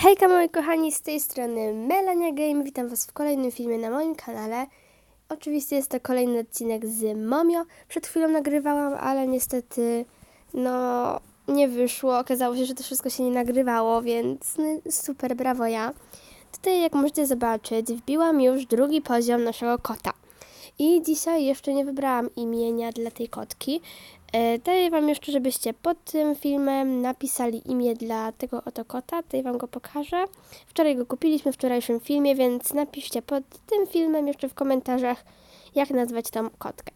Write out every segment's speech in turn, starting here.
Hejka moi kochani, z tej strony Melania Game. Witam was w kolejnym filmie na moim kanale. Oczywiście jest to kolejny odcinek z Momio. Przed chwilą nagrywałam, ale niestety no nie wyszło. Okazało się, że to wszystko się nie nagrywało, więc no, super, brawo ja. Tutaj jak możecie zobaczyć, wbiłam już drugi poziom naszego kota. I dzisiaj jeszcze nie wybrałam imienia dla tej kotki. E, Daję Wam jeszcze, żebyście pod tym filmem napisali imię dla tego oto kota. Tutaj Wam go pokażę. Wczoraj go kupiliśmy w wczorajszym filmie, więc napiszcie pod tym filmem jeszcze w komentarzach, jak nazwać tą kotkę.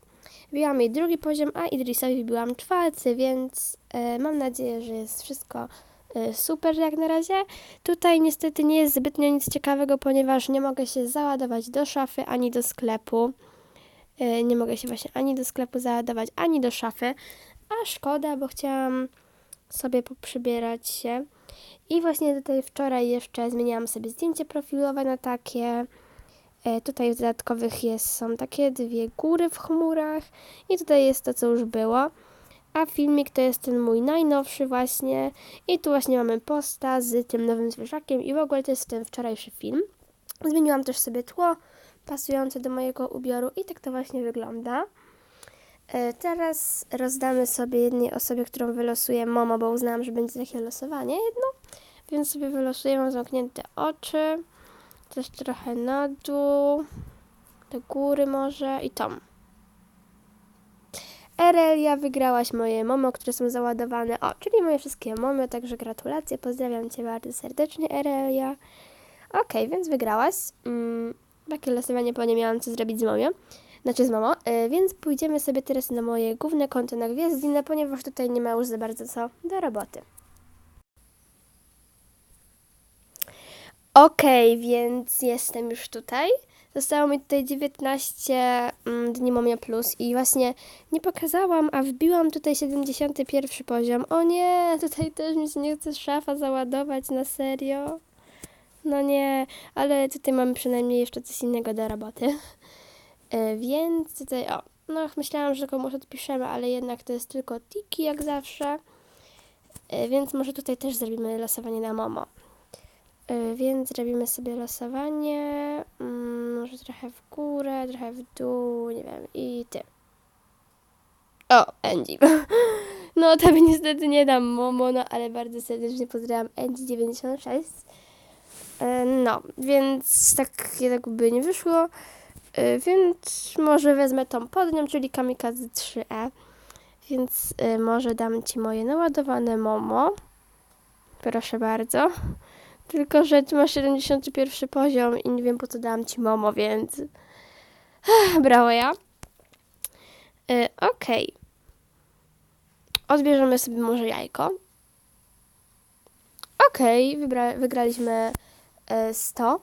Wbiłam jej drugi poziom, a Idrisowi wbiłam czwarty, więc e, mam nadzieję, że jest wszystko e, super jak na razie. Tutaj niestety nie jest zbytnio nic ciekawego, ponieważ nie mogę się załadować do szafy ani do sklepu. E, Nie mogę się właśnie ani do sklepu załadować, ani do szafy. A szkoda, bo chciałam sobie poprzybierać się. I właśnie tutaj wczoraj jeszcze zmieniałam sobie zdjęcie profilowe na takie. E, Tutaj w dodatkowych jest, są takie dwie góry w chmurach. I tutaj jest to, co już było. A filmik to jest ten mój najnowszy właśnie. I tu właśnie mamy posta z tym nowym zwierzakiem. I w ogóle to jest ten wczorajszy film. Zmieniłam też sobie tło pasujące do mojego ubioru i tak to właśnie wygląda. E, Teraz rozdamy sobie jednej osobie, którą wylosuję Momo, bo uznałam, że będzie takie losowanie jedno. Więc sobie wylosuję, mam zamknięte oczy. Też trochę na dół, do góry może i tom. Erelia, wygrałaś moje Momo, które są załadowane. O, czyli moje wszystkie Momo, także gratulacje. Pozdrawiam Cię bardzo serdecznie, Erelia. Okej, więc wygrałaś. Mm, takie losowanie, bo nie miałam co zrobić z Momio. Znaczy z Momo. E, więc pójdziemy sobie teraz na moje główne konto na Gwiazdinę, ponieważ tutaj nie ma już za bardzo co do roboty. Okej, więc jestem już tutaj. Zostało mi tutaj 19 mm, dni Momia Plus i właśnie nie pokazałam, a wbiłam tutaj 71 poziom. O nie, tutaj też mi się nie chce szafa załadować, na serio. No nie, ale tutaj mamy przynajmniej jeszcze coś innego do roboty. E, więc tutaj, o, no myślałam, że komuś odpiszemy, ale jednak to jest tylko tiki jak zawsze. E, więc może tutaj też zrobimy losowanie na Momo. E, Więc zrobimy sobie losowanie, mm, może trochę w górę, trochę w dół, nie wiem, i ty. O, Angie. No, tobie niestety nie dam Momo, no, ale bardzo serdecznie pozdrawiam Angie96. E, No, więc tak jakby nie wyszło, E, więc może wezmę tą pod nią, czyli Kamikaze 3E. Więc e, może dam Ci moje naładowane Momo. Proszę bardzo. Tylko, że Ty masz 71 poziom i nie wiem po co dałam Ci Momo, więc... Brawo ja. Okej. Odbierzemy sobie może jajko. Okej, wybra- wygraliśmy e, 100.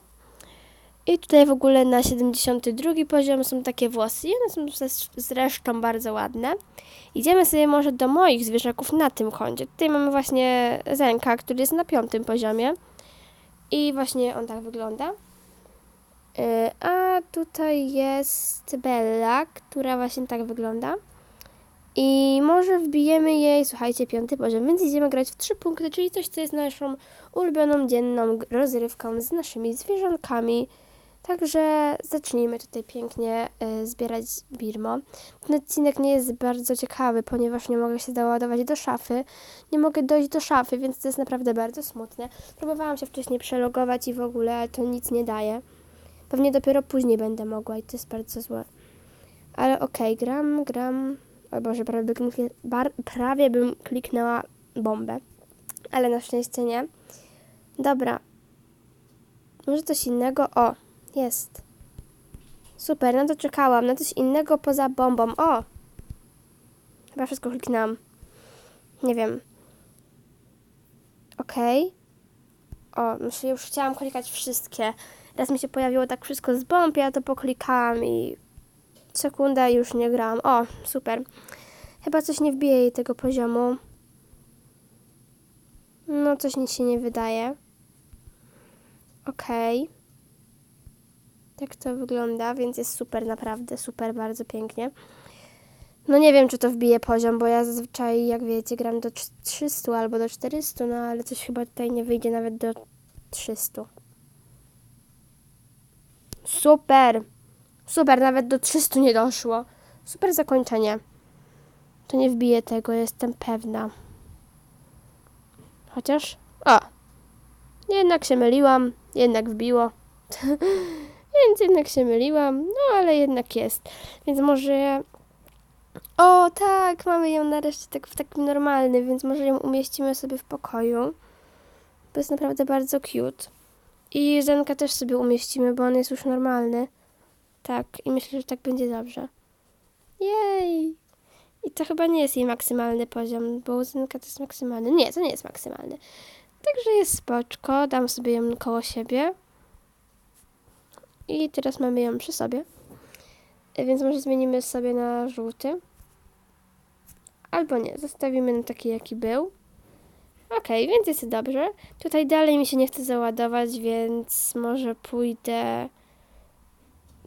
I tutaj w ogóle na 72 poziom są takie włosy. I one są zresztą bardzo ładne. Idziemy sobie może do moich zwierzaków na tym koncie. Tutaj mamy właśnie Zenka, który jest na piątym poziomie. I właśnie on tak wygląda. Yy, A tutaj jest Bella, która właśnie tak wygląda. I może wbijemy jej, słuchajcie, piąty poziom, więc idziemy grać w trzy punkty, czyli coś, co jest naszą ulubioną dzienną rozrywką z naszymi zwierzątkami. Także zacznijmy tutaj pięknie y, zbierać Birmo. Ten odcinek nie jest bardzo ciekawy, ponieważ nie mogę się załadować do szafy. Nie mogę dojść do szafy, więc to jest naprawdę bardzo smutne. Próbowałam się wcześniej przelogować i w ogóle to nic nie daje. Pewnie dopiero później będę mogła i to jest bardzo złe. Ale okej, gram, gram. O Boże, prawie, by bar, prawie bym kliknęła bombę. Ale na szczęście nie. Dobra. Może coś innego? O, jest. Super, na to czekałam. Na coś innego poza bombą. O! Chyba wszystko kliknęłam. Nie wiem. Okej. O, myślę, już chciałam klikać wszystkie. Raz mi się pojawiło tak wszystko z bomb, ja to poklikałam i sekunda już nie grałam. O, super. Chyba coś nie wbije jej tego poziomu. No, coś mi się nie wydaje. Okej. Tak to wygląda, więc jest super, naprawdę super, bardzo pięknie. No nie wiem, czy to wbije poziom, bo ja zazwyczaj, jak wiecie, gram do 300 albo do 400, no ale coś chyba tutaj nie wyjdzie nawet do 300. Super! Super, nawet do 300 nie doszło. Super zakończenie. To nie wbije tego, jestem pewna. Chociaż. O! Jednak się myliłam, jednak wbiło. Więc jednak się myliłam, no ale jednak jest. Więc może. O, tak, mamy ją nareszcie tak w takim normalnym, więc może ją umieścimy sobie w pokoju. Bo jest naprawdę bardzo cute. I Zenka też sobie umieścimy, bo on jest już normalny. Tak, i myślę, że tak będzie dobrze. Jej! I to chyba nie jest jej maksymalny poziom, bo u Zenka to jest maksymalny. Nie, to nie jest maksymalny. Także jest spoczko, dam sobie ją koło siebie. I teraz mamy ją przy sobie. E, Więc może zmienimy sobie na żółty. Albo nie, zostawimy na taki jaki był. Okej, więc jest dobrze. Tutaj dalej mi się nie chce załadować, więc może pójdę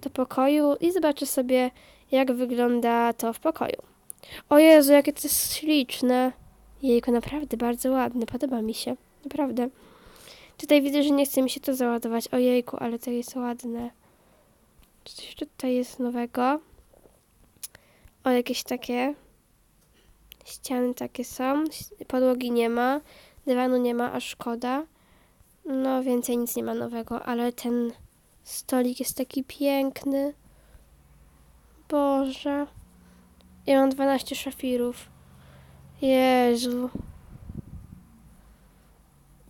do pokoju i zobaczę sobie, jak wygląda to w pokoju. O Jezu, jakie to jest śliczne. Jejku, naprawdę bardzo ładne, podoba mi się. Naprawdę. Tutaj widzę, że nie chce mi się to załadować. Ojejku, ale to jest ładne. Czy coś tutaj jest nowego? O, jakieś takie ściany takie są. Podłogi nie ma. Dywanu nie ma, a szkoda. No, więcej nic nie ma nowego, ale ten stolik jest taki piękny. Boże. Ja mam 12 szafirów. Jezu.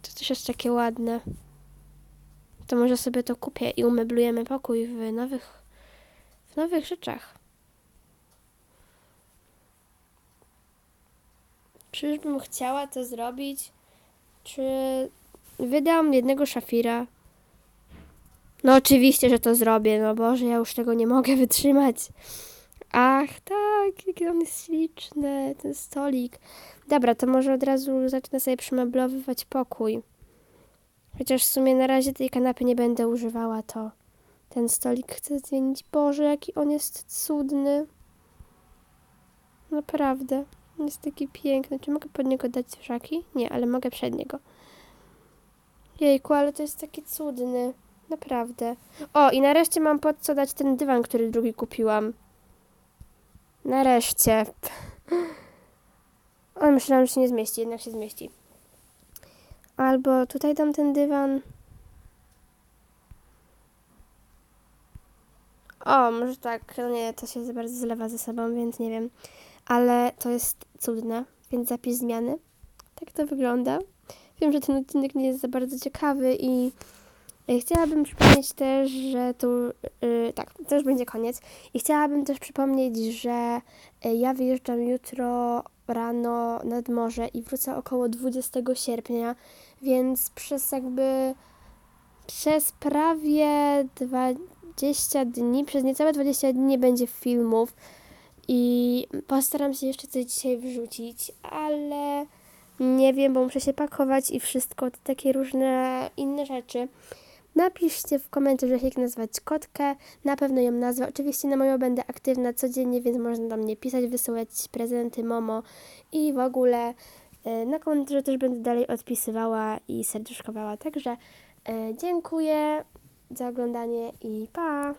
To też jest takie ładne. To może sobie to kupię i umeblujemy pokój w nowych, w nowych rzeczach. Czyżbym chciała to zrobić? Czy wydam jednego szafira? No oczywiście, że to zrobię. No Boże, ja już tego nie mogę wytrzymać. Ach, tak, jaki on jest śliczny, ten stolik. Dobra, to może od razu zacznę sobie przemeblowywać pokój. Chociaż w sumie na razie tej kanapy nie będę używała, to ten stolik chcę zmienić. Boże, jaki on jest cudny. Naprawdę. Jest taki piękny. Czy mogę pod niego dać szaki? Nie, ale mogę przed niego. Jejku, ale to jest taki cudny. Naprawdę. O, i nareszcie mam pod co dać ten dywan, który drugi kupiłam. Nareszcie. O, myślałam, że się nie zmieści, jednak się zmieści. Albo tutaj dam ten dywan. O, może tak, no nie, to się za bardzo zlewa ze sobą, więc nie wiem. Ale to jest cudne, więc zapis zmiany. Tak to wygląda. Wiem, że ten odcinek nie jest za bardzo ciekawy i chciałabym przypomnieć też, że tu, yy, tak, to już będzie koniec. I chciałabym też przypomnieć, że y, ja wyjeżdżam jutro rano nad morze i wrócę około 20 sierpnia, więc przez jakby przez prawie 20 dni, przez niecałe 20 dni nie będzie filmów i postaram się jeszcze coś dzisiaj wrzucić, ale nie wiem, bo muszę się pakować i wszystko, te takie różne inne rzeczy. Napiszcie w komentarzach, jak nazwać kotkę. Na pewno ją nazwę. Oczywiście na moją będę aktywna codziennie, więc można do mnie pisać, wysyłać prezenty, momo i w ogóle e, na komentarze też będę dalej odpisywała i serduszkowała. Także e, dziękuję za oglądanie i pa!